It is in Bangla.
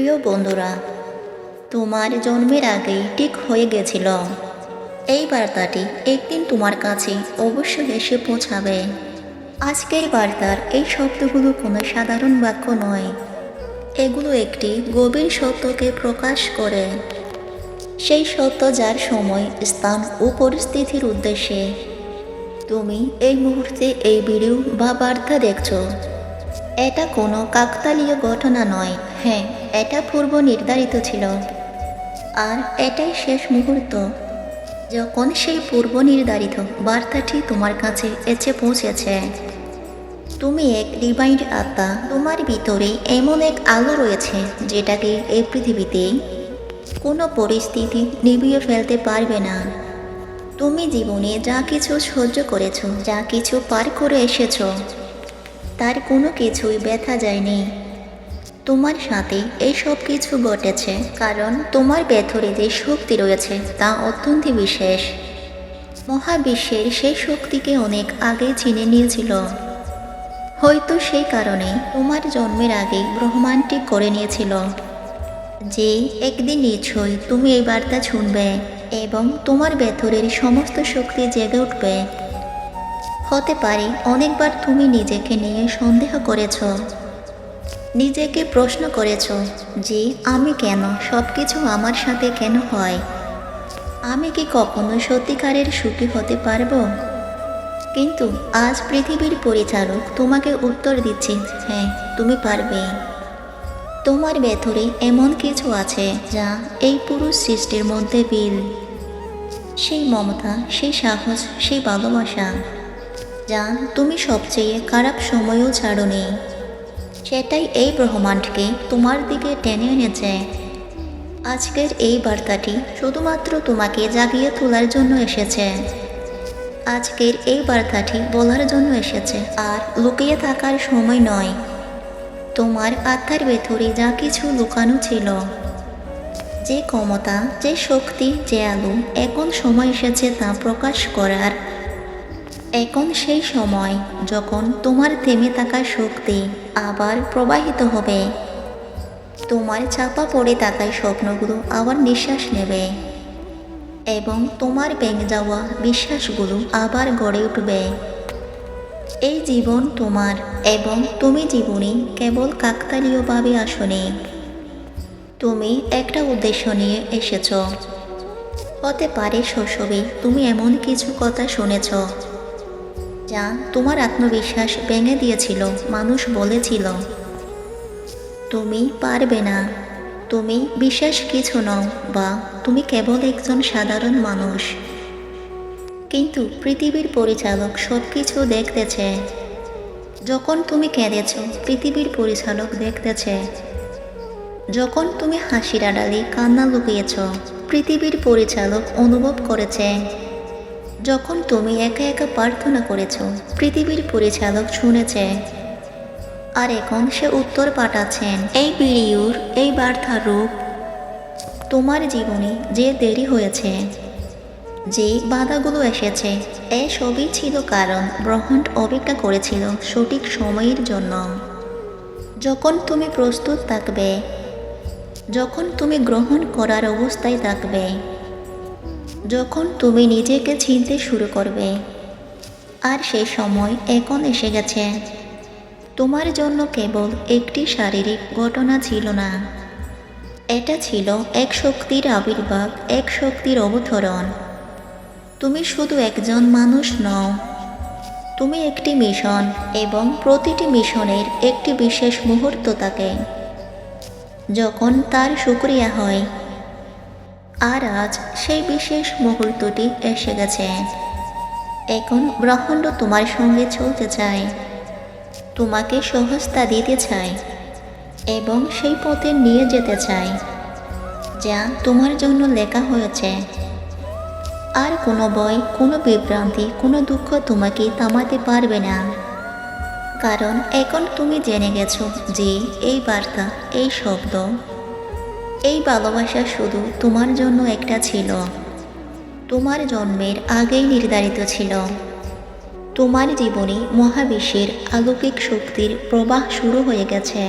প্রিয় বন্ধুরা, তোমার জন্মের আগেই ঠিক হয়ে গেছিল। এই বার্তাটি একদিন তোমার কাছে অবশ্যই এসে পৌঁছাবে। আজকের বার্তার এই শব্দগুলো কোনো সাধারণ বাক্য নয়। এগুলো একটি গভীর সত্যকে প্রকাশ করে। সেই সত্য যার সময়, স্থান ও পরিস্থিতির উদ্দেশ্যে। তুমি এই মুহূর্তে এই ভিডিও বা বার্তা দেখছ। এটা কোনো কাকতালীয় ঘটনা নয় হ্যাঁ। এটা পূর্ব নির্ধারিত ছিল। আর এটাই শেষ মুহূর্ত। যখন সেই পূর্ব নির্ধারিত বার্তাটি তোমার কাছে এসে পৌঁছেছে, তুমি এক ডিভাইন্ড আত্মা। তোমার ভিতরে এমন এক আলো রয়েছে, যেটাকে এই পৃথিবীতে কোনো পরিস্থিতি নিভিয়ে ফেলতে পারবে না। তুমি জীবনে যা কিছু সহ্য করেছ, যা কিছু পার করে এসেছ, তার কোনো কিছুই ব্যথা যায়নি। তোমার সাথে এই সব কিছু ঘটেছে, কারণ তোমার ভেতরে যে শক্তি রয়েছে তা অত্যন্ত বিশেষ। মহাবিশ্বের সেই শক্তিকে অনেক আগে চিনে নিয়েছিল। হয়তো সেই কারণে তোমার জন্মের আগে ব্রহ্মাণ্ডটি করে নিয়েছিল। যে একদিন নিশ্চয়ই তুমি এই বার্তা শুনবে এবং তোমার ভেতরের সমস্ত শক্তি জেগে উঠবে। হতে পারে অনেকবার তুমি নিজেকে নিয়ে সন্দেহ করেছ। নিজেকে প্রশ্ন করেছ যে আমি কেন? সব কিছু আমার সাথে কেন হয়? আমি কি কখনো সত্যিকারের সুখী হতে পারব? কিন্তু আজ পৃথিবীর পরিচালক তোমাকে উত্তর দিচ্ছে হ্যাঁ তুমি পারবে। তোমার ভেতরে এমন কিছু আছে যা এই পুরুষ সৃষ্টির মধ্যে বিল সেই মমতা, সেই সাহস, সেই ভালোবাসা, যা তুমি সবচেয়ে খারাপ সময়ও ছাড়োনি। সেটাই এই ব্রহ্মাণ্ডকে তোমার দিকে টেনে এনেছে। আজকের এই বার্তাটি শুধুমাত্র তোমাকে জাগিয়ে তোলার জন্য এসেছে। আজকের এই বার্তাটি বলার জন্য এসেছে, আর লুকিয়ে থাকার সময় নয়। তোমার আত্মার ভেতরে যা কিছু লুকানো ছিল, যে ক্ষমতা, যে শক্তি, যে আলো, এখন সময় এসেছে তা প্রকাশ করার। এখন সেই সময় যখন তোমার থেমে থাকা শক্তি আবার প্রবাহিত হবে। তোমার চাপা পড়ে থাকায় স্বপ্নগুলো আবার নিঃশ্বাস নেবে এবং তোমার ভেঙে যাওয়া বিশ্বাসগুলো আবার গড়ে উঠবে। এই জীবন তোমার এবং তুমি জীবনে কেবল কাকতালীয়ভাবে আসনি। তুমি একটা উদ্দেশ্য নিয়ে এসেছ। হতে পারে শৈশবে তুমি এমন কিছু কথা শুনেছ যা তোমার আত্মবিশ্বাস ভেঙে দিয়েছিল, মানুষ বলেছিল। তুমি পারবে না। তুমি বিশ্বাস কিছু নও, বা তুমি কেবল একজন সাধারণ মানুষ। কিন্তু পৃথিবীর পরিচালক সব কিছু দেখতেছে। যখন তুমি কেঁদেছ, পৃথিবীর পরিচালক দেখতেছে। যখন তুমি হাসির আড়ালে কান্না লুকিয়েছ, পৃথিবীর পরিচালক অনুভব করেছে। যখন তুমি একা একা প্রার্থনা করেছ, পৃথিবীর পরিচালক শুনেছে। আর এখন সে উত্তর পাঠাচ্ছেন, এই ভিডিওর এই বার্তার রূপ, তোমার জীবনে যে দেরি হয়েছে, যে বাধাগুলো এসেছে, এ সবই ছিল কারণ ব্রহ্মাণ্ড অপেক্ষা করেছিল সঠিক সময়ের জন্য। যখন তুমি প্রস্তুত থাকবে, যখন তুমি গ্রহণ করার অবস্থায় থাকবে যখন তুমি নিজেকে চিনতে শুরু করবে, আর সেই সময় এখন এসে গেছে। তোমার জন্য কেবল একটি শারীরিক ঘটনা ছিল না। এটা ছিল এক শক্তির আবির্ভাব, এক শক্তির অবতরণ। তুমি শুধু একজন মানুষ নও, তুমি একটি মিশন এবং প্রতিটি মিশনের একটি বিশেষ মুহূর্ত থাকে। যখন তার শুক্রিয়া হয় আর আজ সেই বিশেষ মুহূর্তটি এসে গেছে। এখন ব্রহ্মাণ্ড তোমার সঙ্গে চলতে চায়, তোমাকে সহজতা দিতে চায় এবং সেই পথে নিয়ে যেতে চায়, যা তোমার জন্য লেখা হয়েছে। আর কোনো ভয়, কোনো বিভ্রান্তি, কোনো দুঃখ তোমাকে থামাতে পারবে না। কারণ এখন তুমি জেনে গেছো যে এই বার্তা, এই শব্দ এই ভালোবাসা শুধু তোমার জন্য একটা ছিল। তোমার জন্মের আগেই নির্ধারিত ছিল। তোমার জীবনে মহাবিশ্বের আলৌকিক শক্তির প্রবাহ শুরু হয়ে গেছে।